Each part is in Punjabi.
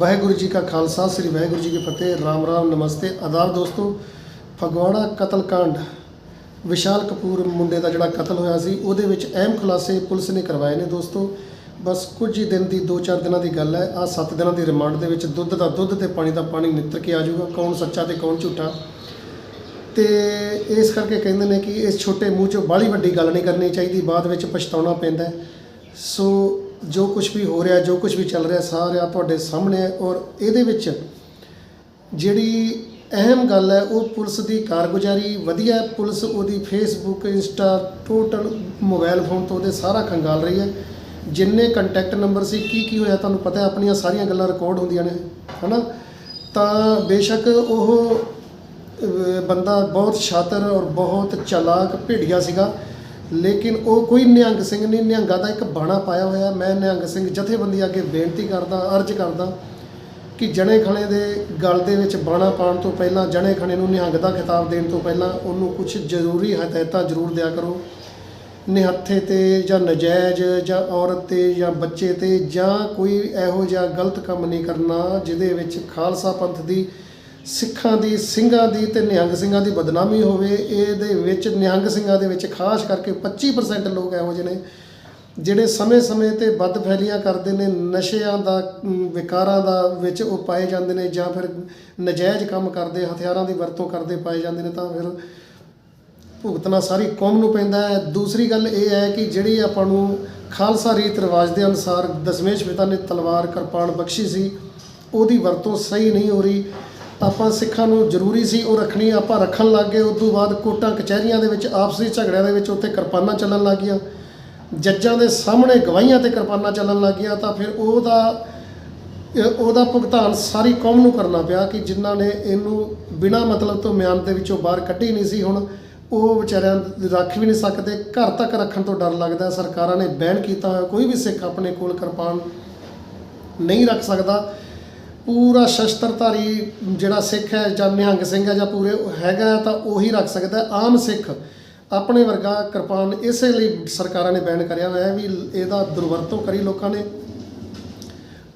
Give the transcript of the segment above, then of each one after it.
ਵਾਹਿਗੁਰੂ ਜੀ ਕਾ ਖਾਲਸਾ, ਸ੍ਰੀ ਵਾਹਿਗੁਰੂ ਜੀ ਕੀ ਫਤਿਹ। ਰਾਮ ਰਾਮ, ਨਮਸਤੇ। ਆਦਾਬ ਦੋਸਤੋ, ਫਗਵਾੜਾ ਕਤਲकांड ਵਿਸ਼ਾਲ ਕਪੂਰ ਮੁੰਡੇ ਦਾ ਜਿਹੜਾ ਕਤਲ ਹੋਇਆ ਸੀ, ਉਹਦੇ ਵਿੱਚ ਅਹਿਮ ਖੁਲਾਸੇ ਪੁਲਿਸ ਨੇ ਕਰਵਾਏ ਨੇ ਦੋਸਤੋ। ਬਸ ਕੁਝ ਹੀ ਦਿਨ ਦੀ 2-4 ਦਿਨਾਂ ਦੀ ਗੱਲ ਹੈ। ਆ 7 ਦਿਨਾਂ ਦੀ ਰਿਮਾਂਡ ਦੇ ਵਿੱਚ ਦੁੱਧ ਦਾ ਦੁੱਧ ਤੇ ਪਾਣੀ ਦਾ ਪਾਣੀ ਨਿੱਤਰ ਕੇ ਆ ਜਾਊਗਾ। ਕੌਣ ਸੱਚਾ ਤੇ ਕੌਣ ਝੂਠਾ? ਤੇ ਇਸ ਕਰਕੇ ਕਹਿੰਦੇ ਨੇ ਕਿ ਇਸ ਛੋਟੇ ਮੂੰਹ ਚੋਂ ਬਾਹਲੀ ਵੱਡੀ ਗੱਲ ਨਹੀਂ ਕਰਨੀ ਚਾਹੀਦੀ। ਬਾਅਦ ਵਿੱਚ ਪਛਤਾਉਣਾ ਪੈਂਦਾ ਸੋ ਜੋ ਕੁਝ ਵੀ ਹੋ ਰਿਹਾ, ਜੋ ਕੁਝ ਵੀ ਚੱਲ ਰਿਹਾ, ਸਾਰਾ ਤੁਹਾਡੇ ਸਾਹਮਣੇ ਹੈ ਔਰ ਇਹਦੇ ਵਿੱਚ ਜਿਹੜੀ ਅਹਿਮ ਗੱਲ ਹੈ, ਉਹ ਪੁਲਿਸ ਦੀ ਕਾਰਗੁਜ਼ਾਰੀ ਵਧੀਆ ਪੁਲਿਸ ਉਹਦੀ Facebook Insta total mobile phone ਤੋਂ ਉਹਦੇ ਸਾਰਾ ਖੰਗਾਲ ਰਹੀ ਹੈ। ਜਿੰਨੇ ਕੰਟੈਕਟ ਨੰਬਰ ਸੀ, ਕੀ ਕੀ ਹੋਇਆ ਤੁਹਾਨੂੰ ਪਤਾ ਹੈ? ਆਪਣੀਆਂ ਸਾਰੀਆਂ ਗੱਲਾਂ ਰਿਕਾਰਡ ਹੁੰਦੀਆਂ ਨੇ, ਹਨਾ? ਤਾਂ ਬੇਸ਼ੱਕ ਉਹ ਬੰਦਾ ਬਹੁਤ ਸ਼ਾਤਰ ਔਰ ਬਹੁਤ ਚਲਾਕ ਭੇੜੀਆ ਸੀਗਾ। ਲੇਕਿਨ ਉਹ ਕੋਈ ਨਿਹੰਗ ਸਿੰਘ ਨਹੀਂ, ਨਿਹੰਗਾ ਦਾ ਇੱਕ ਬਾਣਾ ਪਾਇਆ ਹੋਇਆ। ਮੈਂ ਨਿਹੰਗ ਸਿੰਘ ਜਥੇਬੰਦੀ ਅੱਗੇ ਬੇਨਤੀ ਕਰਦਾ, ਅਰਜ਼ ਕਰਦਾ ਕਿ ਜਣੇ ਖਣੇ ਦੇ ਗਲ ਦੇ ਵਿੱਚ ਬਾਣਾ ਪਾਉਣ ਤੋਂ ਪਹਿਲਾਂ, ਜਣੇ ਖਣੇ ਨੂੰ ਨਿਹੰਗ ਦਾ ਖਿਤਾਬ ਦੇਣ ਤੋਂ ਪਹਿਲਾਂ ਉਹਨੂੰ ਕੁਝ ਜ਼ਰੂਰੀ ਹਦਾਇਤਾਂ ਜ਼ਰੂਰ ਦਿਆ ਕਰੋ। ਨਿਹੱਥੇ ਤੇ ਜਾਂ ਨਜਾਇਜ਼ ਜਾਂ ਔਰਤ ਤੇ ਜਾਂ ਬੱਚੇ ਤੇ ਜਾਂ ਕੋਈ ਇਹੋ ਜਿਹਾ ਗਲਤ ਕੰਮ ਨਹੀਂ ਕਰਨਾ ਜਿਹਦੇ ਵਿੱਚ ਖਾਲਸਾ ਪੰਥ ਦੀ ਸਿੱਖਾਂ ਦੀ, ਸਿੰਘਾਂ ਦੀ ਤੇ ਨਿਹੰਗ ਸਿੰਘਾਂ ਦੀ ਬਦਨਾਮੀ ਹੋਵੇ, ਇਹਦੇ ਵਿੱਚ ਨਿਹੰਗ ਸਿੰਘਾਂ ਦੇ ਵਿੱਚ ਖਾਸ ਕਰਕੇ 25% ਲੋਕ ਇਹੋ ਜਿਹੇ ਨੇ, ਜਿਹੜੇ ਸਮੇਂ-ਸਮੇਂ ਤੇ ਵੱਧ ਫੈਲੀਆਂ ਕਰਦੇ ਨੇ, ਨਸ਼ਿਆਂ ਦਾ ਵਿਕਾਰਾਂ ਦਾ ਵਿੱਚ ਉਹ ਪਾਏ ਜਾਂਦੇ ਨੇ ਜਾਂ ਫਿਰ ਨਜਾਇਜ਼ ਕੰਮ ਕਰਦੇ, ਹਥਿਆਰਾਂ ਦੀ ਵਰਤੋਂ ਕਰਦੇ ਪਾਏ ਜਾਂਦੇ ਨੇ ਤਾਂ ਫਿਰ ਭੁਗਤਣਾ ਸਾਰੀ ਕੌਮ ਨੂੰ ਪੈਂਦਾ ਹੈ। ਦੂਸਰੀ ਗੱਲ ਇਹ ਹੈ ਕਿ ਜਿਹੜੀ ਆਪਾਂ ਨੂੰ ਖਾਲਸਾ ਰੀਤ ਰਿਵਾਜ ਦੇ ਅਨੁਸਾਰ ਦਸ਼ਮੇਸ਼ ਪਿਤਾ ਨੇ ਤਲਵਾਰ, ਕਿਰਪਾਨ, ਬਖਸ਼ੀ ਸੀ, ਉਹਦੀ ਵਰਤੋਂ ਸਹੀ ਨਹੀਂ ਹੋ ਰਹੀ। ਆਪਾਂ ਸਿੱਖਾਂ ਨੂੰ ਜ਼ਰੂਰੀ ਸੀ ਉਹ ਰੱਖਣੀ, ਆਪਾਂ ਰੱਖਣ ਲੱਗ ਗਏ। ਉਸ ਤੋਂ ਬਾਅਦ ਕੋਟਾਂ, ਕਚਹਿਰੀਆਂ ਦੇ ਵਿੱਚ, ਆਪਸੀ ਝਗੜਿਆਂ ਦੇ ਵਿੱਚ ਉੱਥੇ ਕਿਰਪਾਨਾਂ ਚੱਲਣ ਲੱਗ ਗਈਆਂ ਜੱਜਾਂ ਦੇ ਸਾਹਮਣੇ ਗਵਾਹੀਆਂ ਤੇ ਕਿਰਪਾਨਾਂ ਚੱਲਣ ਲੱਗ ਗਈਆਂ ਤਾਂ ਫਿਰ ਉਹਦਾ ਉਹਦਾ ਭੁਗਤਾਨ ਸਾਰੀ ਕੌਮ ਨੂੰ ਕਰਨਾ ਪਿਆ ਕਿ ਜਿਨ੍ਹਾਂ ਨੇ ਇਹਨੂੰ ਬਿਨਾਂ ਮਤਲਬ ਤੋਂ ਮਿਆਨ ਦੇ ਵਿੱਚੋਂ ਬਾਹਰ ਕੱਢੀ ਨਹੀਂ ਸੀ। ਹੁਣ ਉਹ ਵਿਚਾਰਿਆਂ ਰੱਖ ਵੀ ਨਹੀਂ ਸਕਦੇ। ਘਰ ਤੱਕ ਰੱਖਣ ਤੋਂ ਡਰ ਲੱਗਦਾ ਸਰਕਾਰਾਂ ਨੇ ਬੈਨ ਕੀਤਾ ਹੋਇਆ। ਕੋਈ ਵੀ ਸਿੱਖ ਆਪਣੇ ਕੋਲ ਕਿਰਪਾਨ ਨਹੀਂ ਰੱਖ ਸਕਦਾ। ਪੂਰਾ ਸ਼ਸਤਰਧਾਰੀ ਜਿਹੜਾ ਸਿੱਖ ਹੈ ਜਾਂ ਨਿਹੰਗ ਸਿੰਘ ਹੈ ਜਾਂ ਪੂਰੇ ਹੈਗਾ ਤਾਂ ਉਹੀ ਰੱਖ ਸਕਦਾ ਆਮ ਸਿੱਖ ਆਪਣੇ ਵਰਗਾ ਕਿਰਪਾਨ ਇਸੇ ਲਈ ਸਰਕਾਰਾਂ ਨੇ ਬੈਨ ਕਰਿਆ ਹੋਇਆ ਹੈ ਵੀ ਇਹਦਾ ਦੁਰਵਰਤੋਂ ਕਰੀ ਲੋਕਾਂ ਨੇ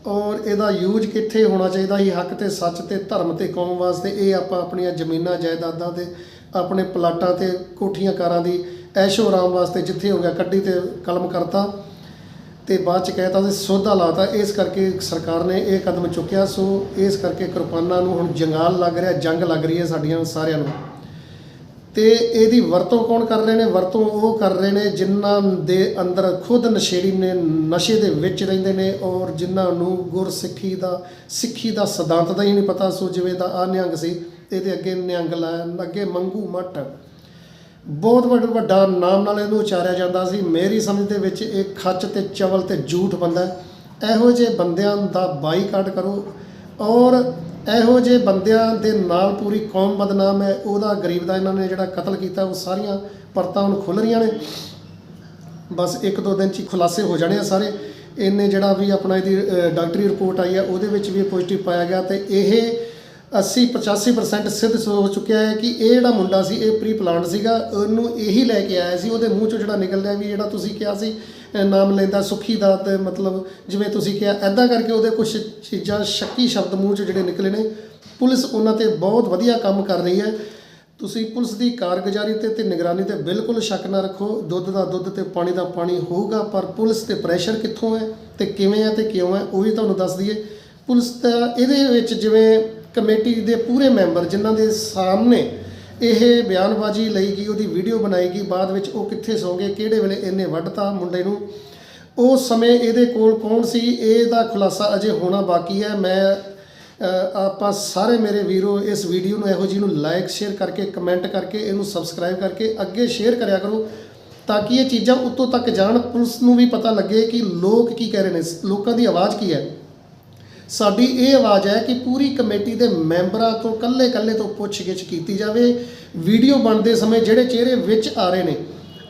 ਔਰ ਇਹਦਾ ਯੂਜ਼ ਕਿੱਥੇ ਹੋਣਾ ਚਾਹੀਦਾ ਸੀ? ਹੱਕ ਤੇ ਸੱਚ ਤੇ ਧਰਮ ਤੇ ਕੌਮ ਵਾਸਤੇ ਇਹ ਆਪਾਂ ਆਪਣੀਆਂ ਜ਼ਮੀਨਾਂ, ਜਾਇਦਾਦਾਂ ਤੇ ਆਪਣੇ ਪਲਾਟਾਂ ਤੇ ਕੋਠੀਆਂ ਕਾਰਾਂ ਦੀ ਐਸ਼ੋ ਆਰਾਮ ਵਾਸਤੇ ਜਿੱਥੇ ਹੋ ਗਿਆ, ਕੱਢੀ ਤੇ ਕਲਮ ਕਰਤਾ। ਤੇ ਬਾਅਦ ਚ ਕਹਿਤਾ ਸੀ ਸੌਦਾ ਲਾਤਾ, ਇਸ ਕਰਕੇ ਸਰਕਾਰ ਨੇ ਇਹ ਕਦਮ ਚੁੱਕਿਆ। ਸੋ ਇਸ ਕਰਕੇ ਕਿਰਪਾਨਾਂ ਨੂੰ ਹੁਣ ਜੰਗਾਲ ਲੱਗ ਰਿਹਾ, ਜੰਗ ਲੱਗ ਰਹੀ ਹੈ ਸਾਡੀਆਂ ਸਾਰਿਆਂ ਨੂੰ। ਤੇ ਇਹਦੀ ਵਰਤੋਂ ਕੌਣ ਕਰ ਰਹੇ ਨੇ? ਵਰਤੋਂ ਉਹ ਕਰ ਰਹੇ ਨੇ ਜਿਨ੍ਹਾਂ ਦੇ ਅੰਦਰ ਖੁਦ ਨਸ਼ੇੜੀ ਨੇ, ਨਸ਼ੇ ਦੇ ਵਿੱਚ ਰਹਿੰਦੇ ਨੇ ਔਰ ਜਿਨ੍ਹਾਂ ਨੂੰ ਗੁਰਸਿੱਖੀ ਦਾ, ਸਿੱਖੀ ਦਾ ਸਿਧਾਂਤ ਦਾ ਹੀ ਨਹੀਂ ਪਤਾ। ਸੋ ਜਿਵੇਂ ਦਾ ਆ ਨਿਹੰਗ ਸੀ, ਇਹਦੇ ਅੱਗੇ ਨਿਹੰਗ ਲਾਇਆ, ਅੱਗੇ ਮੰਗੂ ਮੱਟ ਬਹੁਤ ਵੱਡਾ ਵੱਡਾ ਨਾਮ ਨਾਲ ਇਹਨੂੰ ਉਚਾਰਿਆ ਜਾਂਦਾ ਸੀ। ਮੇਰੀ ਸਮਝ ਦੇ ਵਿੱਚ ਇਹ ਖੱਚ ਤੇ ਚਵਲ ਤੇ ਝੂਠ ਬੰਦਾ ਇਹੋ ਜਿਹੇ ਬੰਦਿਆਂ ਦਾ ਬਾਈਕਾਟ ਕਰੋ ਔਰ ਇਹੋ ਜਿਹੇ ਬੰਦਿਆਂ ਦੇ ਨਾਲ ਪੂਰੀ ਕੌਮ ਬਦਨਾਮ ਹੈ। ਉਹਦਾ ਗਰੀਬ ਦਾ ਇਹਨਾਂ ਨੇ ਜਿਹੜਾ ਕਤਲ ਕੀਤਾ, ਉਹ ਸਾਰੀਆਂ ਪਰਤਾਂ ਹੁਣ ਖੁੱਲ ਰਹੀਆਂ ਨੇ। ਬਸ ਇੱਕ ਦੋ ਦਿਨ ਚ ਹੀ ਖੁਲਾਸੇ ਹੋ ਜਾਣੇ ਆ ਸਾਰੇ। ਇਹਨੇ ਜਿਹੜਾ ਵੀ ਆਪਣਾ ਇਹਦੀ ਡਾਕਟਰੀ ਰਿਪੋਰਟ ਆਈ ਹੈ, ਉਹਦੇ ਵਿੱਚ ਵੀ ਪੋਜ਼ਿਟਿਵ ਪਾਇਆ ਗਿਆ ਤੇ ਇਹ 80 85% ਸਿੱਧ ਹੋ ਚੁੱਕਿਆ ਹੈ ਕਿ ਇਹ ਜਿਹੜਾ ਮੁੰਡਾ ਸੀ, ਇਹ ਪ੍ਰੀ ਪਲਾਨਡ ਸੀਗਾ। ਉਹਨੂੰ ਇਹੀ ਲੈ ਕੇ ਆਇਆ ਸੀ। ਉਹਦੇ ਮੂੰਹ ਚੋਂ ਜਿਹੜਾ ਨਿਕਲ ਰਿਹਾ ਵੀ ਜਿਹੜਾ ਤੁਸੀਂ ਕਿਹਾ ਸੀ ਨਾਮ ਲੈਂਦਾ ਸੁਖੀ ਦਾ ਤੇ ਮਤਲਬ ਜਿਵੇਂ ਤੁਸੀਂ ਕਿਹਾ ਐਦਾਂ ਕਰਕੇ ਉਹਦੇ ਕੁਝ ਚੀਜ਼ਾਂ, ਸ਼ੱਕੀ ਸ਼ਬਦ ਮੂੰਹ ਚੋਂ ਜਿਹੜੇ ਨਿਕਲੇ ਨੇ। ਪੁਲਿਸ ਉਹਨਾਂ ਤੇ ਬਹੁਤ ਵਧੀਆ ਕੰਮ ਕਰ ਰਹੀ ਹੈ। ਤੁਸੀਂ ਪੁਲਿਸ ਦੀ ਕਾਰਗੁਜ਼ਾਰੀ ਤੇ ਤੇ ਨਿਗਰਾਨੀ ਤੇ ਬਿਲਕੁਲ ਸ਼ੱਕ ਨਾ ਰੱਖੋ। ਦੁੱਧ ਦਾ ਦੁੱਧ ਤੇ ਪਾਣੀ ਦਾ ਪਾਣੀ ਹੋਊਗਾ, ਪਰ ਪੁਲਿਸ ਤੇ ਪ੍ਰੈਸ਼ਰ ਕਿੱਥੋਂ ਹੈ ਤੇ ਕਿਵੇਂ ਹੈ ਤੇ ਕਿਉਂ ਹੈ, ਉਹ ਵੀ ਤੁਹਾਨੂੰ ਦੱਸ ਦਈਏ। ਪੁਲਿਸ ਦਾ ਇਹਦੇ ਵਿੱਚ ਜਿਵੇਂ ਕਮੇਟੀ ਦੇ ਪੂਰੇ ਮੈਂਬਰ ਜਿਨ੍ਹਾਂ ਦੇ ਸਾਹਮਣੇ ਇਹ ਬਿਆਨਬਾਜ਼ੀ ਲਈ ਗਈ, ਉਹਦੀ ਵੀਡੀਓ ਬਣਾਈ ਗਈ, ਬਾਅਦ ਵਿੱਚ ਉਹ ਕਿੱਥੇ ਸੌਂ ਗਏ, ਕਿਹੜੇ ਵੇਲੇ ਇਹਨੇ ਵੱਢਤਾ ਮੁੰਡੇ ਨੂੰ। ਉਸ ਸਮੇਂ ਇਹਦੇ ਕੋਲ ਕੌਣ ਸੀ, ਇਹਦਾ ਖੁਲਾਸਾ ਅਜੇ ਹੋਣਾ ਬਾਕੀ ਹੈ। ਮੈਂ ਆਪਾਂ ਸਾਰੇ ਮੇਰੇ ਵੀਰੋ ਇਸ ਵੀਡੀਓ ਨੂੰ ਇਹੋ ਜਿਹੀ ਨੂੰ ਲਾਈਕ ਸ਼ੇਅਰ ਕਰਕੇ ਕਮੈਂਟ ਕਰਕੇ, ਇਹਨੂੰ ਸਬਸਕ੍ਰਾਈਬ ਕਰਕੇ ਅੱਗੇ ਸ਼ੇਅਰ ਕਰਿਆ ਕਰੋ ਤਾਂ ਕਿ ਇਹ ਚੀਜ਼ਾਂ ਉੱਤੋਂ ਤੱਕ ਜਾਣ, ਪੁਲਿਸ ਨੂੰ ਵੀ ਪਤਾ ਲੱਗੇ ਕਿ ਲੋਕ ਕੀ ਕਹਿ ਰਹੇ ਨੇ, ਲੋਕਾਂ ਦੀ ਆਵਾਜ਼ ਕੀ ਹੈ। ਸਾਡੀ ਇਹ ਆਵਾਜ਼ ਹੈ ਕਿ ਪੂਰੀ ਕਮੇਟੀ ਦੇ ਮੈਂਬਰਾਂ ਤੋਂ ਕੱਲੇ-ਕੱਲੇ ਤੋਂ ਪੁੱਛਗਿੱਛ ਕੀਤੀ ਜਾਵੇ। ਵੀਡੀਓ ਬਣਦੇ ਸਮੇਂ ਜਿਹੜੇ ਚਿਹਰੇ ਵਿੱਚ ਆ ਰਹੇ ਨੇ,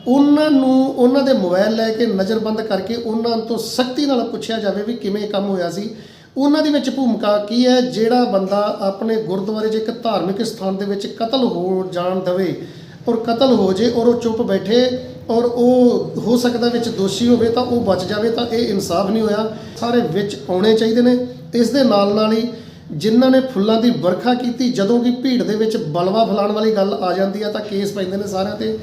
ਉਹਨਾਂ ਨੂੰ, ਉਹਨਾਂ ਦੇ ਮੋਬਾਈਲ ਲੈ ਕੇ ਨਜ਼ਰਬੰਦ ਕਰਕੇ ਉਹਨਾਂ ਤੋਂ ਸਖਤੀ ਨਾਲ ਪੁੱਛਿਆ ਜਾਵੇ ਵੀ ਕਿਵੇਂ ਕੰਮ ਹੋਇਆ ਸੀ। ਉਹਨਾਂ ਦੇ ਵਿੱਚ ਭੂਮਿਕਾ ਕੀ ਹੈ? ਜਿਹੜਾ ਬੰਦਾ ਆਪਣੇ ਗੁਰਦੁਆਰੇ 'ਚ ਇੱਕ ਧਾਰਮਿਕ ਸਥਾਨ ਦੇ ਵਿੱਚ ਕਤਲ ਹੋ ਜਾਣ ਦਵੇ ਔਰ ਕਤਲ ਹੋ ਜੇ ਔਰ ਉਹ ਚੁੱਪ ਬੈਠੇ ਔਰ ਉਹ ਹੋ ਸਕਦਾ ਵਿੱਚ ਦੋਸ਼ੀ ਹੋਵੇ ਤਾਂ ਉਹ ਬਚ ਜਾਵੇ ਤਾਂ ਇਹ ਇਨਸਾਫ ਨਹੀਂ ਹੋਇਆ। ਸਾਰੇ ਵਿੱਚ ਆਉਣੇ ਚਾਹੀਦੇ ਨੇ। ਇਸ ਦੇ ਨਾਲ ਨਾਲ ਹੀ ਜਿਨ੍ਹਾਂ ਨੇ ਫੁੱਲਾਂ ਦੀ ਵਰਖਾ ਕੀਤੀ, ਜਦੋਂ ਕਿ ਭੀੜ ਦੇ ਵਿੱਚ ਬਲਵਾ ਫਲਾਣ ਵਾਲੀ ਗੱਲ ਆ ਜਾਂਦੀ ਆ ਤਾਂ ਕੇਸ ਪੈਂਦੇ ਨੇ ਸਾਰਿਆਂ ਤੇ।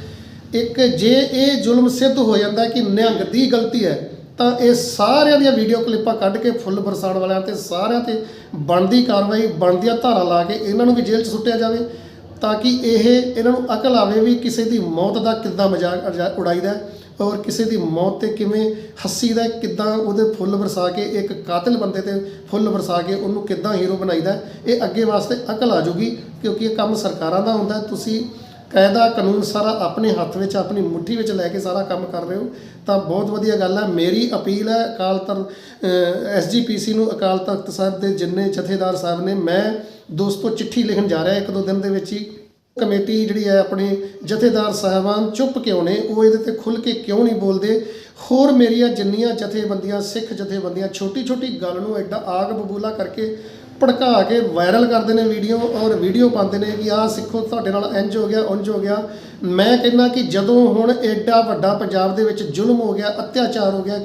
ਇੱਕ ਜੇ ਇਹ ਜ਼ੁਲਮ ਸਿੱਧ ਹੋ ਜਾਂਦਾ ਕਿ ਨਿਹੰਗ ਦੀ ਗਲਤੀ ਹੈ, ਤਾਂ ਇਹ ਸਾਰਿਆਂ ਦੀਆਂ ਵੀਡੀਓ ਕਲਿੱਪਾਂ ਕੱਢ ਕੇ ਫੁੱਲ ਬਰਸਾਣ ਵਾਲਿਆਂ ਤੇ ਸਾਰਿਆਂ ਤੇ ਬਣਦੀ ਕਾਰਵਾਈ, ਬਣਦੀਆਂ ਧਾਰਾ ਲਾ ਕੇ ਇਹਨਾਂ ਨੂੰ ਵੀ ਜੇਲ੍ਹ 'ਚ ਸੁੱਟਿਆ ਜਾਵੇ, ਤਾਂ ਕਿ ਇਹ ਇਹਨਾਂ ਨੂੰ ਅਕਲ ਆਵੇ ਵੀ ਕਿਸੇ ਦੀ ਮੌਤ ਦਾ ਕਿੱਦਾਂ ਮਜ਼ਾਕ ਉਜਾ- ਉਡਾਈਦਾ। ਔਰ ਕਿਸੇ ਦੀ ਮੌਤ ਤੇ ਕਿਵੇਂ ਹੱਸੀ ਦਾ, ਕਿੱਦਾਂ ਉਹਦੇ ਫੁੱਲ ਵਰਸਾ ਕੇ, ਇੱਕ ਕਾਤਿਲ ਬੰਦੇ ਤੇ ਫੁੱਲ ਵਰਸਾ ਕੇ ਉਹਨੂੰ ਕਿੱਦਾਂ ਹੀਰੋ ਬਣਾਈਦਾ, ਇਹ ਅੱਗੇ ਵਾਸਤੇ ਅਕਲ ਆ ਜੂਗੀ ਕਿਉਂਕਿ ਇਹ ਕੰਮ ਸਰਕਾਰਾਂ ਦਾ ਹੁੰਦਾ। ਤੁਸੀਂ ਕਾਇਦਾ ਕਾਨੂੰਨ ਸਾਰਾ ਆਪਣੇ ਹੱਥ ਵਿੱਚ, ਆਪਣੀ ਮੁੱਠੀ ਵਿੱਚ ਲੈ ਕੇ ਸਾਰਾ ਕੰਮ ਕਰ ਰਹੇ ਹੋ, ਤਾਂ ਬਹੁਤ ਵਧੀਆ ਗੱਲ ਹੈ ਮੇਰੀ ਅਪੀਲ ਹੈ ਅਕਾਲ ਤਖਤ ਐਸਜੀਪੀਸੀ ਨੂੰ, ਅਕਾਲ ਤਖਤ ਸਾਹਿਬ ਦੇ ਜਿੰਨੇ ਜਥੇਦਾਰ ਸਾਹਿਬ ਨੇ, ਮੈਂ ਦੋਸਤੋ ਚਿੱਠੀ ਲਿਖਣ ਜਾ ਰਿਹਾ ਇੱਕ ਦੋ ਦਿਨ ਦੇ ਵਿੱਚ ਹੀ। ਕਮੇਟੀ ਜਿਹੜੀ ਹੈ ਆਪਣੇ ਜਥੇਦਾਰ ਸਾਹਿਬਾਨ ਚੁੱਪ ਕਿਉਂ ਨੇ? ਉਹ ਇਹਦੇ ਤੇ ਖੁੱਲ ਕੇ ਕਿਉਂ ਨਹੀਂ ਬੋਲਦੇ? ਹੋਰ ਮੇਰੀਆਂ ਜਿੰਨੀਆਂ ਜਥੇਬੰਦੀਆਂ, ਸਿੱਖ ਜਥੇਬੰਦੀਆਂ ਛੋਟੀ ਛੋਟੀ ਗੱਲ ਨੂੰ ਐਡਾ ਆਗ ਬਬੂਲਾ ਕਰਕੇ ਭੜਕਾ ਕੇ ਵਾਇਰਲ ਕਰਦੇ ਨੇ ਵੀਡੀਓ ਔਰ ਵੀਡੀਓ ਪਾਉਂਦੇ ਨੇ ਕਿ ਆਹ ਸਿੱਖੋ, ਤੁਹਾਡੇ ਨਾਲ ਇੰਜ ਹੋ ਗਿਆ, ਉਂਝ ਹੋ ਗਿਆ। ਮੈਂ ਕਹਿੰਦਾ ਕਿ ਜਦੋਂ ਹੁਣ ਐਡਾ ਵੱਡਾ ਪੰਜਾਬ ਦੇ ਵਿੱਚ ਜ਼ੁਲਮ ਹੋ ਗਿਆ, ਅਤਿਆਚਾਰ ਹੋ ਗਿਆ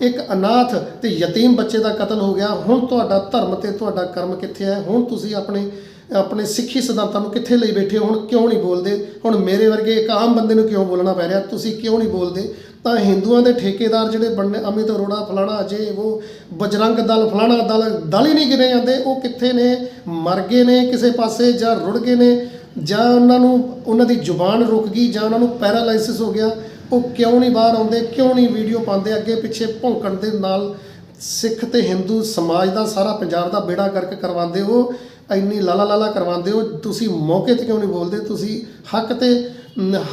ਇੱਕ ਅਨਾਥ ਤੇ ਯਤੀਮ ਬੱਚੇ ਦਾ ਕਤਲ ਹੋ ਗਿਆ। ਹੁਣ ਤੁਹਾਡਾ ਧਰਮ ਤੇ ਤੁਹਾਡਾ ਕਰਮ ਕਿੱਥੇ ਹੈ? ਹੁਣ ਤੁਸੀਂ ਆਪਣੇ ਆਪਣੇ ਸਿੱਖੀ ਸਿਧਾਂਤਾਂ ਨੂੰ ਕਿੱਥੇ ਲਈ ਬੈਠੇ ਹੋ? ਹੁਣ ਕਿਉਂ ਨਹੀਂ ਬੋਲਦੇ? ਹੁਣ ਮੇਰੇ ਵਰਗੇ ਇੱਕ ਆਮ ਬੰਦੇ ਨੂੰ ਕਿਉਂ ਬੋਲਣਾ ਪੈ ਰਿਹਾ? ਤੁਸੀਂ ਕਿਉਂ ਨਹੀਂ ਬੋਲਦੇ? ਤਾਂ ਹਿੰਦੂਆਂ ਦੇ ਠੇਕੇਦਾਰ ਜਿਹੜੇ ਬਣਨੇ ਅਮਿਤ ਅਰੋੜਾ, ਫਲਾਣਾ ਅਜੇ ਉਹ ਬਜਰੰਗ ਦਲ, ਫਲਾਣਾ ਦਲ ਦਲ ਹੀ ਨਹੀਂ ਗਿਣੇ ਜਾਂਦੇ। ਉਹ ਕਿੱਥੇ ਨੇ? ਮਰ ਗਏ ਨੇ ਕਿਸੇ ਪਾਸੇ ਜਾਂ ਰੁੜ ਗਏ ਨੇ? ਜਾਂ ਉਹਨਾਂ ਨੂੰ, ਉਹਨਾਂ ਦੀ ਜ਼ੁਬਾਨ ਰੁਕ ਗਈ ਜਾਂ ਉਹਨਾਂ ਨੂੰ ਪੈਰਾਲਾਈਸਿਸ ਹੋ ਗਿਆ? ਉਹ ਕਿਉਂ ਨਹੀਂ ਬਾਹਰ ਆਉਂਦੇ, ਕਿਉਂ ਨਹੀਂ ਵੀਡੀਓ ਪਾਉਂਦੇ, ਅੱਗੇ ਪਿੱਛੇ ਭੌਂਕਣ ਦੇ ਨਾਲ ਸਿੱਖ ਤੇ ਹਿੰਦੂ ਸਮਾਜ ਦਾ ਸਾਰਾ ਪੰਜਾਬ ਦਾ ਬੇੜਾ ਗਰਕ ਕਰਵਾਉਂਦੇ ਹੋ, ਇੰਨੀ ਲਾਲਾ ਲਾਲਾ ਕਰਵਾਉਂਦੇ ਹੋ, ਤੁਸੀਂ ਮੌਕੇ ਤੇ ਕਿਉਂ ਨਹੀਂ ਬੋਲਦੇ, ਤੁਸੀਂ ਹੱਕ ਤੇ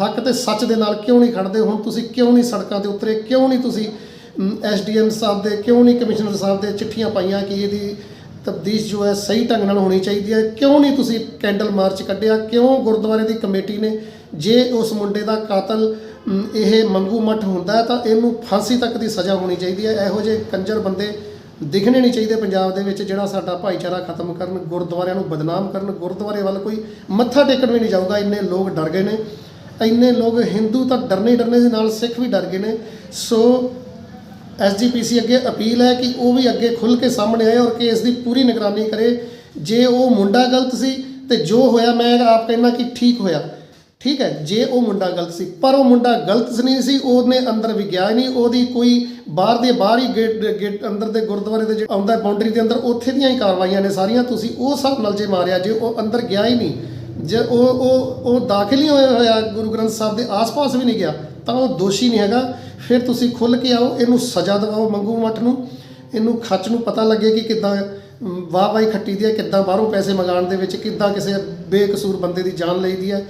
ਹੱਕ ਤੇ ਸੱਚ ਦੇ ਨਾਲ ਕਿਉਂ ਨਹੀਂ ਖੜਦੇ, ਹੁਣ ਤੁਸੀਂ ਕਿਉਂ ਨਹੀਂ ਸੜਕਾਂ ਤੇ ਉਤਰੇ, ਕਿਉਂ ਨਹੀਂ ਤੁਸੀਂ ਐਸਡੀਐਮ ਸਾਹਿਬ ਦੇ, ਕਿਉਂ ਨਹੀਂ ਕਮਿਸ਼ਨਰ ਸਾਹਿਬ ਦੇ ਚਿੱਠੀਆਂ ਪਾਈਆਂ ਕਿ ਇਹਦੀ ਤਬਦੀਸ਼ ਜੋ ਹੈ ਸਹੀ ਢੰਗ ਨਾਲ ਹੋਣੀ ਚਾਹੀਦੀ ਹੈ, ਕਿਉਂ ਨਹੀਂ ਤੁਸੀਂ ਕੈਂਡਲ ਮਾਰਚ ਕੱਢਿਆ, ਕਿਉਂ ਗੁਰਦੁਆਰੇ ਦੀ ਕਮੇਟੀ ਨੇ ਜੇ ਉਸ ਮੁੰਡੇ ਦਾ ਕਾਤਲ ਇਹ ਮੰਗੂ ਮੱਠ ਹੁੰਦਾ ਤਾਂ ਇਹਨੂੰ ਫਾਂਸੀ ਤੱਕ ਦੀ ਸਜ਼ਾ ਹੋਣੀ ਚਾਹੀਦੀ ਹੈ। ਇਹੋ ਜਿਹੇ ਕੰਜਰ ਬੰਦੇ ਦਿਖਣੇ ਨਹੀਂ ਚਾਹੀਦੇ ਪੰਜਾਬ ਦੇ ਵਿੱਚ, ਜਿਹੜਾ ਸਾਡਾ ਭਾਈਚਾਰਾ ਖਤਮ ਕਰਨ, ਗੁਰਦੁਆਰਿਆਂ ਨੂੰ ਬਦਨਾਮ ਕਰਨ, ਗੁਰਦੁਆਰੇ ਵੱਲ ਕੋਈ ਮੱਥਾ ਟੇਕਣ ਵੀ ਨਹੀਂ ਜਾਊਗਾ। ਇੰਨੇ ਲੋਕ ਡਰ ਗਏ ਨੇ। ਇੰਨੇ ਲੋਕ ਹਿੰਦੂ ਤਾਂ ਡਰਨੇ ਹੀ ਡਰਨੇ ਦੇ ਨਾਲ ਸਿੱਖ ਵੀ ਡਰ ਗਏ ਨੇ। ਸੋ ਐਸਜੀਪੀਸੀ ਅੱਗੇ ਅਪੀਲ ਹੈ ਕਿ ਉਹ ਵੀ ਅੱਗੇ ਖੁੱਲ ਕੇ ਸਾਹਮਣੇ ਆਏ ਔਰ ਕੇਸ ਦੀ ਪੂਰੀ ਨਿਗਰਾਨੀ ਕਰੇ। ਜੇ ਉਹ ਮੁੰਡਾ ਗਲਤ ਸੀ ਤੇ ਜੋ ਹੋਇਆ, ਮੈਂ ਆਪ ਕਹਿੰਦਾ ਕਿ ਠੀਕ ਹੋਇਆ। ਠੀਕ ਹੈ, ਜੇ ਉਹ ਮੁੰਡਾ ਗਲਤ ਸੀ, ਪਰ ਉਹ ਮੁੰਡਾ ਗਲਤ ਨਹੀਂ ਸੀ, ਉਹਨੇ ਅੰਦਰ ਵੀ ਗਿਆ ਨਹੀਂ, ਉਹਦੀ ਕੋਈ ਬਾਹਰ ਦੇ ਬਾਹਰ ਹੀ ਗੇਟ ਗੇਟ ਅੰਦਰ ਦੇ ਗੁਰਦੁਆਰੇ ਦੇ ਜਿਹੜਾ ਆਉਂਦਾ ਬਾਉਂਡਰੀ ਦੇ ਅੰਦਰ, ਉੱਥੇ ਦੀਆਂ ਹੀ ਕਾਰਵਾਈਆਂ ਨੇ ਸਾਰੀਆਂ, ਤੁਸੀਂ ਉਹ ਹਿਸਾਬ ਨਾਲ ਜੇ ਮਾਰਿਆ, ਜੇ ਉਹ ਅੰਦਰ ਗਿਆ ਹੀ ਨਹੀਂ, ਜੇ ਉਹ ਉਹ ਉਹ ਦਾਖਲ ਹੀ ਹੋਇਆ ਹੋਇਆ ਗੁਰੂ ਗ੍ਰੰਥ ਸਾਹਿਬ ਦੇ ਆਸ-ਪਾਸ ਵੀ ਨਹੀਂ ਗਿਆ, ਤਾਂ ਉਹ ਦੋਸ਼ੀ ਨਹੀਂ ਹੈਗਾ, ਫਿਰ ਤੁਸੀਂ ਖੁੱਲ ਕੇ ਆਓ, ਇਹਨੂੰ ਸਜ਼ਾ ਦਿਵਾਓ ਮੰਗੂ ਮੱਠ ਨੂੰ, ਇਹਨੂੰ ਖੱਚ ਨੂੰ ਪਤਾ ਲੱਗੇ ਕਿ ਕਿੱਦਾਂ ਵਾਹ ਵਾਹੀ ਖੱਟੀ ਦੀ ਹੈ, ਕਿੱਦਾਂ ਬਾਹਰੋਂ ਪੈਸੇ ਮੰਗਾਉਣ ਦੇ ਵਿੱਚ, ਕਿੱਦਾਂ ਕਿਸੇ ਬੇਕਸੂਰ ਬੰਦੇ ਦੀ ਜਾਨ ਲਈਦੀ ਹੈ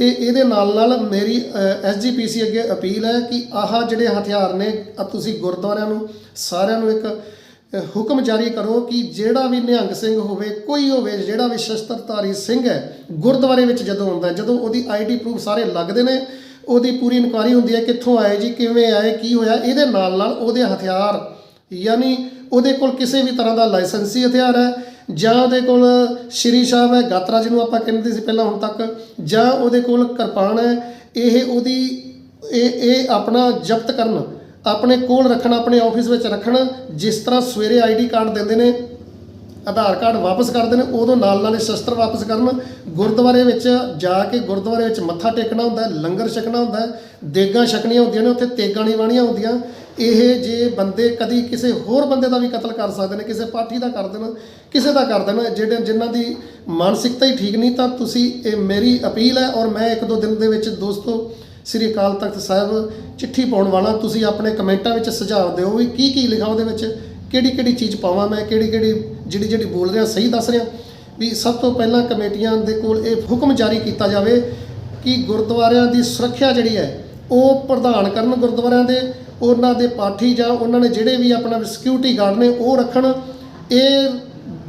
ਤੇ ਇਹਦੇ ਨਾਲ ਨਾਲ ਮੇਰੀ ਐਸਜੀਪੀਸੀ ਅੱਗੇ ਅਪੀਲ ਹੈ ਕਿ ਆਹ ਜਿਹੜੇ ਹਥਿਆਰ ਨੇ ਤੁਸੀਂ ਗੁਰਦੁਆਰਿਆਂ ਨੂੰ, ਸਾਰਿਆਂ ਨੂੰ ਇੱਕ ਹੁਕਮ ਜਾਰੀ ਕਰੋ ਕਿ ਜਿਹੜਾ ਵੀ ਨਿਹੰਗ ਸਿੰਘ ਹੋਵੇ, ਕੋਈ ਹੋਵੇ, ਜਿਹੜਾ ਵੀ ਸ਼ਸਤਰਧਾਰੀ ਸਿੰਘ ਹੈ, ਗੁਰਦੁਆਰੇ ਵਿੱਚ ਜਦੋਂ ਆਉਂਦਾ ਜਦੋਂ ਉਹਦੀ ਆਈਡੀ ਪ੍ਰੂਫ ਸਾਰੇ ਲੱਗਦੇ ਨੇ, ਉਹਦੀ ਪੂਰੀ ਇਨਕੁਆਰੀ ਹੁੰਦੀ ਹੈ, ਕਿੱਥੋਂ ਆਏ ਜੀ, ਕਿਵੇਂ ਆਏ, ਕੀ ਹੋਇਆ, ਇਹਦੇ ਨਾਲ ਨਾਲ ਉਹਦੇ ਹਥਿਆਰ, ਯਾਨੀ ਉਹਦੇ ਕੋਲ ਕਿਸੇ ਵੀ ਤਰ੍ਹਾਂ ਦਾ ਲਾਇਸੈਂਸੀ ਹਥਿਆਰ ਹੈ ਜਾਂ ਉਹਦੇ ਕੋਲ ਸ਼੍ਰੀ ਸਾਹਿਬ ਹੈ, ਗਾਤਰਾ ਜਿਹਨੂੰ ਆਪਾਂ ਕਹਿੰਦੇ ਸੀ ਪਹਿਲਾਂ ਹੁਣ ਤੱਕ, ਜਾਂ ਉਹਦੇ ਕੋਲ ਕਿਰਪਾਨ ਹੈ, ਇਹ ਉਹਦੀ, ਇਹ ਇਹ ਆਪਣਾ ਜ਼ਬਤ ਕਰਨ, ਆਪਣੇ ਕੋਲ ਰੱਖਣ, ਆਪਣੇ ਆਫਿਸ ਵਿੱਚ ਰੱਖਣ, ਜਿਸ ਤਰ੍ਹਾਂ ਸਵੇਰੇ ਆਈਡੀ ਕਾਰਡ ਦਿੰਦੇ ਨੇ ਆਧਾਰ ਕਾਰਡ ਵਾਪਸ ਕਰਦੇ ਨੇ ਉਦੋਂ ਨਾਲ ਨਾਲ ਇਹ ਸ਼ਸਤਰ ਵਾਪਸ ਕਰਨ। ਗੁਰਦੁਆਰੇ ਵਿੱਚ ਜਾ ਕੇ ਗੁਰਦੁਆਰੇ ਵਿੱਚ ਮੱਥਾ ਟੇਕਣਾ ਹੁੰਦਾ ਲੰਗਰ ਛਕਣਾ ਹੁੰਦਾ ਦੇਗਾਂ ਛਕਣੀਆਂ ਹੁੰਦੀਆਂ ਨੇ, ਉੱਥੇ ਤੇਗਾਂ ਨਹੀਂ ਵਾਣੀਆਂ ਹੁੰਦੀਆਂ। ਇਹ ਜੇ ਬੰਦੇ ਕਦੀ ਕਿਸੇ ਹੋਰ ਬੰਦੇ ਦਾ ਵੀ ਕਤਲ ਕਰ ਸਕਦੇ ਨੇ, ਕਿਸੇ ਪਾਠੀ ਦਾ ਕਰ ਦੇਣ, ਕਿਸੇ ਦਾ ਕਰ ਦੇਣ, ਜਿਹੜੇ ਜਿਨ੍ਹਾਂ ਦੀ ਮਾਨਸਿਕਤਾ ਹੀ ਠੀਕ ਨਹੀਂ, ਤਾਂ ਤੁਸੀਂ ਇਹ ਮੇਰੀ ਅਪੀਲ ਹੈ ਔਰ ਮੈਂ ਇੱਕ ਦੋ ਦਿਨ ਦੇ ਵਿੱਚ ਦੋਸਤੋ, ਸ੍ਰੀ ਅਕਾਲ ਤਖਤ ਸਾਹਿਬ ਚਿੱਠੀ ਪਾਉਣ ਵਾਲਾ, ਤੁਸੀਂ ਆਪਣੇ ਕਮੈਂਟਾਂ ਵਿੱਚ ਸੁਝਾਅ ਦਿਓ ਵੀ ਕੀ ਕੀ ਲਿਖਾਂ ਉਹਦੇ ਵਿੱਚ ਕਿਹੜੀ ਕਿਹੜੀ ਚੀਜ਼ ਪਾਵਾਂ ਮੈਂ ਕਿਹੜੀ ਕਿਹੜੀ ਜਿਹੜੀ ਜਿਹੜੀ ਬੋਲ ਰਿਹਾ, ਸਹੀ ਦੱਸ ਰਿਹਾ ਵੀ ਸਭ ਤੋਂ ਪਹਿਲਾਂ ਕਮੇਟੀਆਂ ਦੇ ਕੋਲ ਇਹ ਹੁਕਮ ਜਾਰੀ ਕੀਤਾ ਜਾਵੇ ਕਿ ਗੁਰਦੁਆਰਿਆਂ ਦੀ ਸੁਰੱਖਿਆ ਜਿਹੜੀ ਹੈ, ਉਹ ਪ੍ਰਧਾਨ ਕਰਨ ਗੁਰਦੁਆਰਿਆਂ ਦੇ, ਉਹਨਾਂ ਦੇ ਪਾਠੀ ਜਾਂ ਉਹਨਾਂ ਨੇ ਜਿਹੜੇ ਵੀ ਆਪਣਾ ਸਿਕਿਉਰਿਟੀ ਗਾਰਡ ਨੇ, ਉਹ ਰੱਖਣ। ਇਹ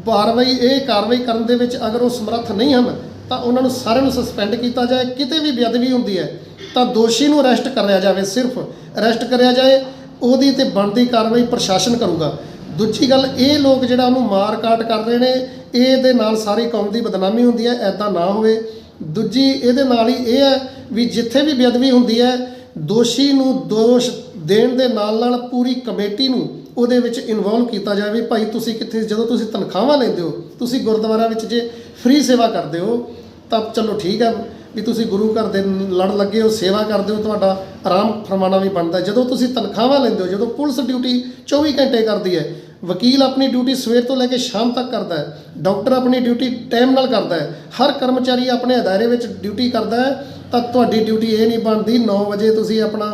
ਕਾਰਵਾਈ ਇਹ ਕਾਰਵਾਈ ਕਰਨ ਦੇ ਵਿੱਚ ਅਗਰ ਉਹ ਸਮਰੱਥ ਨਹੀਂ ਹਨ, ਤਾਂ ਉਹਨਾਂ ਨੂੰ ਸਾਰਿਆਂ ਨੂੰ ਸਸਪੈਂਡ ਕੀਤਾ ਜਾਏ। ਕਿਤੇ ਵੀ ਬੇਅਦਬੀ ਹੁੰਦੀ ਹੈ, ਤਾਂ ਦੋਸ਼ੀ ਨੂੰ ਅਰੈਸਟ ਕਰਿਆ ਜਾਵੇ, ਸਿਰਫ ਅਰੈਸਟ ਕਰਿਆ ਜਾਏ। ਉਹਦੀ ਤੇ ਬਣਦੀ ਕਾਰਵਾਈ ਪ੍ਰਸ਼ਾਸਨ ਕਰੂਗਾ। ਦੂਜੀ ਗੱਲ, ਇਹ ਲੋਕ ਜਿਹੜਾ ਉਹਨੂੰ ਮਾਰ ਕਾਟ ਕਰ ਰਹੇ ਨੇ, ਇਹਦੇ ਨਾਲ ਸਾਰੀ ਕੌਮ ਦੀ ਬਦਨਾਮੀ ਹੁੰਦੀ ਹੈ ਐਦਾਂ ਨਾ ਹੋਵੇ। ਦੂਜੀ, ਇਹਦੇ ਨਾਲ ਹੀ ਇਹ ਹੈ ਵੀ ਜਿੱਥੇ ਵੀ ਬੇਅਦਬੀ ਹੁੰਦੀ ਹੈ, ਦੋਸ਼ੀ ਨੂੰ ਦੋਸ਼ ਦੇਣ ਦੇ ਨਾਲ ਨਾਲ ਪੂਰੀ ਕਮੇਟੀ ਨੂੰ ਉਹਦੇ ਵਿੱਚ ਇਨਵੋਲਵ ਕੀਤਾ ਜਾਵੇ ਭਾਈ ਤੁਸੀਂ ਕਿੱਥੇ, ਜਦੋਂ ਤੁਸੀਂ ਤਨਖਾਹਾਂ ਲੈਂਦੇ ਹੋ, ਤੁਸੀਂ ਗੁਰਦੁਆਰਾ ਵਿੱਚ ਜੇ ਫ੍ਰੀ ਸੇਵਾ ਕਰਦੇ ਹੋ, ਤਾਂ ਚਲੋ ਠੀਕ ਹੈ ਵੀ ਤੁਸੀਂ ਗੁਰੂ ਘਰ ਦੇ ਲੜ ਲੱਗੇ ਹੋ, ਸੇਵਾ ਕਰਦੇ ਹੋ ਤੁਹਾਡਾ। ਆਰਾਮ ਫਰਮਾਨਾ ਵੀ ਬਣਦਾ ਜਦੋਂ ਤੁਸੀਂ ਤਨਖਾਹਾਂ ਲੈਂਦੇ ਹੋ ਜਦੋਂ ਪੁਲਿਸ ਡਿਊਟੀ 24 ਘੰਟੇ ਕਰਦੀ ਹੈ ਵਕੀਲ ਆਪਣੀ ਡਿਊਟੀ ਸਵੇਰ ਤੋਂ ਲੈ ਕੇ ਸ਼ਾਮ ਤੱਕ ਕਰਦਾ ਹੈ ਡਾਕਟਰ ਆਪਣੀ ਡਿਊਟੀ ਟਾਈਮ ਨਾਲ ਕਰਦਾ ਹੈ ਹਰ ਕਰਮਚਾਰੀ ਆਪਣੇ ਅਦਾਰੇ ਵਿੱਚ ਡਿਊਟੀ ਕਰਦਾ ਹੈ ਤਾਂ ਤੁਹਾਡੀ ਡਿਊਟੀ ਇਹ ਨਹੀਂ ਬਣਦੀ 9 ਵਜੇ ਤੁਸੀਂ ਆਪਣਾ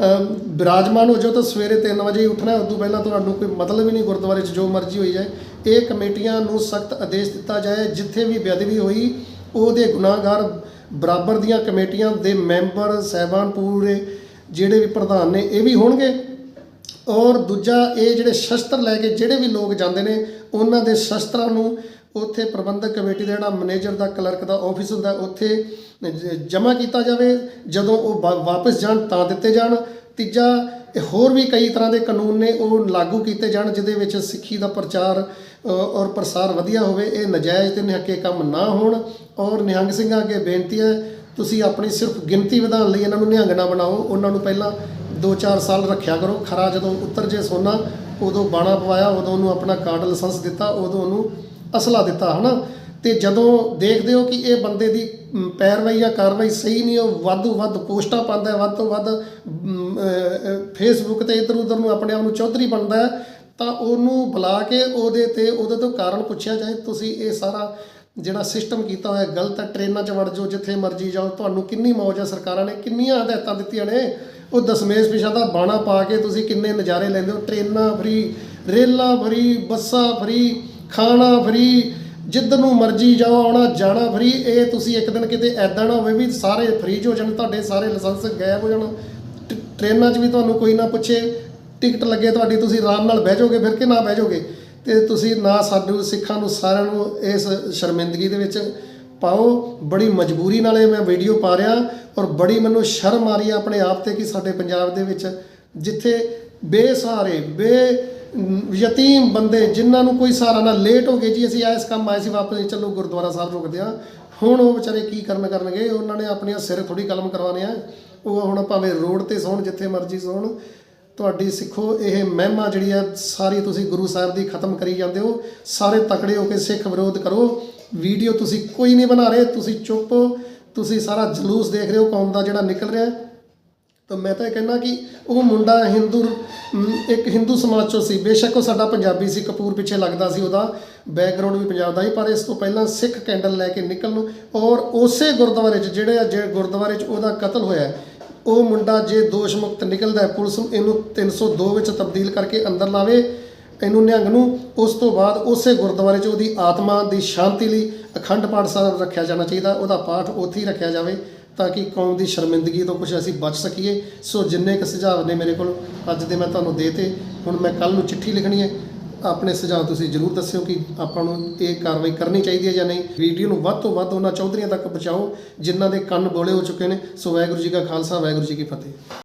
ਅਮ, ਬਿਰਾਜਮਾਨ ਹੋ ਜਾਓ ਤਾਂ ਸਵੇਰੇ 3 ਵਜੇ ਹੀ ਉੱਠਣਾ ਹੈ। ਉਦੋਂ ਪਹਿਲਾਂ ਤੁਹਾਨੂੰ ਕੋਈ ਮਤਲਬ ਹੀ ਨਹੀਂ ਗੁਰਦੁਆਰੇ 'ਚ ਜੋ ਮਰਜ਼ੀ ਹੋਈ ਜਾਏ ਇਹ ਕਮੇਟੀਆਂ ਨੂੰ ਸਖਤ ਆਦੇਸ਼ ਦਿੱਤਾ ਜਾਏ ਜਿੱਥੇ ਵੀ ਬੇਅਦਬੀ ਹੋਈ ਉਹਦੇ ਗੁਨਾਹਗਾਰ ਬਰਾਬਰ ਦੀਆਂ ਕਮੇਟੀਆਂ ਦੇ ਮੈਂਬਰ ਸਹਿਬਾਨ ਪੂਰੇ ਜਿਹੜੇ ਵੀ ਪ੍ਰਧਾਨ ਨੇ, ਇਹ ਵੀ ਹੋਣਗੇ। ਔਰ ਦੂਜਾ ਇਹ ਜਿਹੜੇ ਸ਼ਸਤਰ ਲੈ ਕੇ ਜਿਹੜੇ ਵੀ ਲੋਕ ਜਾਂਦੇ ਨੇ, ਉਹਨਾਂ ਦੇ ਸ਼ਸਤਰਾਂ ਨੂੰ ਉੱਥੇ ਪ੍ਰਬੰਧਕ ਕਮੇਟੀ ਦਾ ਜਿਹੜਾ ਮੈਨੇਜਰ ਦਾ, ਕਲਰਕ ਦਾ ਆਫਿਸ ਹੁੰਦਾ, ਉੱਥੇ ਜਮ੍ਹਾਂ ਕੀਤਾ ਜਾਵੇ। ਜਦੋਂ ਉਹ ਵਾ- ਵਾਪਸ ਜਾਣ ਤਾਂ ਦਿੱਤੇ ਜਾਣ। ਤੀਜਾ, ਹੋਰ ਵੀ ਕਈ ਤਰ੍ਹਾਂ ਦੇ ਕਾਨੂੰਨ ਨੇ ਉਹ ਲਾਗੂ ਕੀਤੇ ਜਾਣ, ਜਿਹਦੇ ਵਿੱਚ ਸਿੱਖੀ ਦਾ ਪ੍ਰਚਾਰ ਔਰ ਪ੍ਰਸਾਰ ਵਧੀਆ ਹੋਵੇ, ਇਹ ਨਜਾਇਜ਼ ਤੇ ਨਿਹੱਕੇ ਕੰਮ ਨਾ ਹੋਣ। ਔਰ ਨਿਹੰਗ ਸਿੰਘਾਂ ਅੱਗੇ ਬੇਨਤੀ ਹੈ, ਤੁਸੀਂ ਆਪਣੀ ਸਿਰਫ ਗਿਣਤੀ ਵਧਾਉਣ ਲਈ ਇਹਨਾਂ ਨੂੰ ਨਿਹੰਗ ਨਾ ਬਣਾਓ। ਉਹਨਾਂ ਨੂੰ ਪਹਿਲਾਂ 2-4 ਸਾਲ ਰੱਖਿਆ ਕਰੋ। ਖਰਾ ਜਦੋਂ ਉੱਤਰ ਜੇ ਸੋਨਾ, ਉਦੋਂ ਬਾਣਾ ਪਵਾਇਆ, ਉਦੋਂ ਉਹਨੂੰ ਆਪਣਾ ਕਾਰਡ ਲਾਇਸੈਂਸ ਦਿੱਤਾ, ਉਦੋਂ ਉਹਨੂੰ ਅਸਲਾ ਦਿੱਤਾ, ਹਨਾ? ਤੇ ਜਦੋਂ ਦੇਖਦੇ ਹੋ ਕਿ ਇਹ ਬੰਦੇ ਦੀ ਪੈਰਵਾਈ ਜਾਂ ਕਾਰਵਾਈ ਸਹੀ ਨਹੀਂ, ਉਹ ਵਾਧੂ ਵੱਧ ਪੋਸਟਾਂ ਪਾਉਂਦਾ ਹੈ ਵੱਧ ਤੋਂ ਵੱਧ ਫੇਸਬੁੱਕ ਤੇ ਇੱਧਰ ਉੱਧਰ ਨੂੰ ਆਪਣੇ ਆਪ ਨੂੰ ਚੌਧਰੀ ਬਣਦਾ ਹੈ ਤਾਂ ਉਹਨੂੰ ਬੁਲਾ ਕੇ ਉਹਦੇ ਤੇ ਉਹਦੇ ਤੋਂ ਕਾਰਨ ਪੁੱਛਿਆ ਜਾਏ, ਤੁਸੀਂ ਇਹ ਸਾਰਾ ਜਿਹੜਾ ਸਿਸਟਮ ਕੀਤਾ ਹੋਇਆ ਗਲਤ ਹੈ, ਟ੍ਰੇਨਾਂ 'ਚ ਵੜ ਜਾਓ, ਜਿੱਥੇ ਮਰਜ਼ੀ ਜਾਓ, ਤੁਹਾਨੂੰ ਕਿੰਨੀ ਮੌਜ ਹੈ ਸਰਕਾਰਾਂ ਨੇ, ਕਿੰਨੀਆਂ ਹਦਾਇਤਾਂ ਦਿੱਤੀਆਂ ਨੇ। ਉਹ ਦਸਮੇਸ਼ ਪਿਛਾ ਦਾ ਬਾਣਾ ਪਾ ਕੇ ਤੁਸੀਂ ਕਿੰਨੇ ਨਜ਼ਾਰੇ ਲੈਂਦੇ ਹੋ, ਟ੍ਰੇਨਾਂ ਫਰੀ, ਰੇਲਾਂ ਫਰੀ, ਬੱਸਾਂ ਫਰੀ, ਖਾਣਾ ਫਰੀ ਜਿੱਧਰ ਨੂੰ ਮਰਜ਼ੀ ਜਾਓ, ਆਉਣਾ, ਜਾਣਾ ਫਰੀ, ਇਹ ਤੁਸੀਂ ਇੱਕ ਦਿਨ ਕਿਤੇ ਐਦਾਂ ਨਾ ਹੋਵੇ ਵੀ ਸਾਰੇ ਫ੍ਰੀ ਹੋ ਜਾਣ, ਤੁਹਾਡੇ ਸਾਰੇ ਲਾਇਸੈਂਸ ਗਾਇਬ ਹੋ ਜਾਣ। ਟ- ਟ੍ਰੇਨਾਂ 'ਚ ਵੀ ਤੁਹਾਨੂੰ ਕੋਈ ਨਾ ਪੁੱਛੇ ਟਿਕਟ ਲੱਗੇ ਤੁਹਾਡੀ, ਤੁਸੀਂ ਆਰਾਮ ਨਾਲ ਬਹਿ ਜਾਓਗੇ, ਫਿਰ ਕਿ ਨਾ ਬਹਿ ਜਾਓਗੇ? ਤੇ ਤੁਸੀਂ ਨਾ ਸਾਨੂੰ, ਸਿੱਖਾਂ ਨੂੰ, ਸਾਰਿਆਂ ਨੂੰ ਇਸ ਸ਼ਰਮਿੰਦਗੀ ਦੇ ਵਿੱਚ ਪਾਓ। ਬੜੀ ਮਜਬੂਰੀ ਨਾਲ ਇਹ ਮੈਂ ਵੀਡੀਓ ਪਾ ਰਿਹਾ ਔਰ ਬੜੀ ਮੈਨੂੰ ਸ਼ਰਮ ਆ ਰਹੀ ਹੈ ਆਪਣੇ ਆਪ ਤੇ ਕਿ ਸਾਡੇ ਪੰਜਾਬ ਦੇ ਵਿੱਚ ਜਿੱਥੇ ਬੇਸਹਾਰੇ, ਬੇ ਯਤੀਮ ਬੰਦੇ ਜਿਨ੍ਹਾਂ ਨੂੰ ਕੋਈ ਸਹਾਰਾ ਨਾ ਲੇਟ ਹੋ ਗਏ ਜੀ, ਅਸੀਂ ਇਸ ਕੰਮ ਆਏ ਸੀ, ਵਾਪਸ ਚਲੋ, ਗੁਰਦੁਆਰਾ ਸਾਹਿਬ ਰੁਕਦੇ ਆ ਹੁਣ ਉਹ ਵਿਚਾਰੇ ਕੀ ਕਰਨ ਕਰਨਗੇ? ਉਹਨਾਂ ਨੇ ਆਪਣੀਆਂ ਸਿਰ ਥੋੜੀ ਕਲਮ ਕਰਵਾਉਣੇ ਆ। ਉਹ ਹੁਣ ਭਾਵੇਂ ਰੋਡ ਤੇ ਸੌਣ, ਜਿੱਥੇ ਮਰਜ਼ੀ ਸੌਣ ਤੁਹਾਡੀ ਸਿੱਖੋ, ਇਹ ਮਹਿਮਾ ਜਿਹੜੀ ਹੈ, ਸਾਰੀ ਤੁਸੀਂ ਗੁਰੂ ਸਾਹਿਬ ਦੀ ਖਤਮ ਕਰੀ ਜਾਂਦੇ ਹੋ। ਸਾਰੇ ਤਕੜੇ ਹੋ ਕੇ ਸਿੱਖ ਵਿਰੋਧ ਕਰੋ। ਵੀਡੀਓ ਤੁਸੀਂ ਕੋਈ ਨਹੀਂ ਬਣਾ ਰਹੇ, ਤੁਸੀਂ ਚੁੱਪ, ਤੁਸੀਂ ਸਾਰਾ ਜਲੂਸ ਦੇਖ ਰਹੇ ਹੋ, ਕੌਮ ਦਾ ਜਿਹੜਾ ਨਿਕਲ ਰਿਹਾ ਹੈ। ਤਾਂ ਮੈਂ ਤਾਂ ਇਹ ਕਹਿੰਦਾ ਕਿ ਉਹ ਮੁੰਡਾ ਹਿੰਦੂ ਇੱਕ ਹਿੰਦੂ ਸਮਾਜ ਚੋਂ ਸੀ। ਬੇਸ਼ੱਕ ਉਹ ਸਾਡਾ ਪੰਜਾਬੀ ਸੀ, ਕਪੂਰ ਪਿੱਛੇ ਲੱਗਦਾ ਸੀ ਉਹਦਾ। ਬੈਕਗ੍ਰਾਉਂਡ ਵੀ ਪੰਜਾਬ ਦਾ ਹੀ, ਪਰ ਇਸ ਤੋਂ ਪਹਿਲਾਂ ਸਿੱਖ ਕੈਂਡਲ ਲੈ ਕੇ ਨਿਕਲਣ ਔਰ ਉਸੇ ਗੁਰਦੁਆਰੇ 'ਚ, ਜਿਹੜੇ ਜਿਹੜੇ ਗੁਰਦੁਆਰੇ 'ਚ ਉਹਦਾ ਕਤਲ ਹੋਇਆ ਉਹ ਮੁੰਡਾ ਜੇ ਦੋਸ਼ ਮੁਕਤ ਨਿਕਲਦਾ ਹੈ, ਪੁਲਿਸ ਇਹਨੂੰ 302 ਵਿੱਚ ਤਬਦੀਲ ਕਰਕੇ ਅੰਦਰ ਲਾਵੇ, ਇਹਨੂੰ ਨਿਹੰਗ ਨੂੰ। ਉਸ ਤੋਂ ਬਾਅਦ ਉਸੇ ਗੁਰਦੁਆਰੇ 'ਚ ਉਹਦੀ ਆਤਮਾ ਦੀ ਸ਼ਾਂਤੀ ਲਈ ਅਖੰਡ ਪਾਠ ਸਾਹਿਬ ਰੱਖਿਆ ਜਾਣਾ ਚਾਹੀਦਾ, ਉਹਦਾ ਪਾਠ ਉੱਥੇ ਹੀ ਰੱਖਿਆ ਜਾਵੇ ਤਾਂ ਕਿ ਕੌਮ ਦੀ ਸ਼ਰਮਿੰਦਗੀ ਤੋਂ ਕੁਝ ਅਸੀਂ ਬਚ ਸਕੀਏ। ਸੋ ਜਿੰਨੇ ਕੁ ਸੁਝਾਅ ਨੇ ਮੇਰੇ ਕੋਲ, ਅੱਜ ਦੇ ਮੈਂ ਤੁਹਾਨੂੰ ਦੇਤੇ ਹੁਣ ਮੈਂ ਕੱਲ ਨੂੰ ਚਿੱਠੀ ਲਿਖਣੀ ਹੈ। ਆਪਣੇ ਸੁਝਾਅ ਤੁਸੀਂ ਜਰੂਰ ਦੱਸਿਓ ਕਿ ਆਪਾਂ ਨੂੰ ਇਹ ਕਾਰਵਾਈ ਕਰਨੀ ਚਾਹੀਦੀ ਹੈ ਜਾਂ ਨਹੀਂ। ਵੀਡੀਓ ਨੂੰ ਵੱਧ ਤੋਂ ਵੱਧ ਉਹਨਾਂ ਚੌਧਰੀਆਂ ਤੱਕ ਪਹੁੰਚਾਓ, ਜਿਨ੍ਹਾਂ ਦੇ ਕੰਨ ਬੋਲੇ ਹੋ ਚੁੱਕੇ ਨੇ। ਸੋ ਵਾਹਿਗੁਰੂ ਜੀ ਕਾ ਖਾਲਸਾ, ਵਾਹਿਗੁਰੂ ਜੀ ਕੀ ਫਤਿਹ।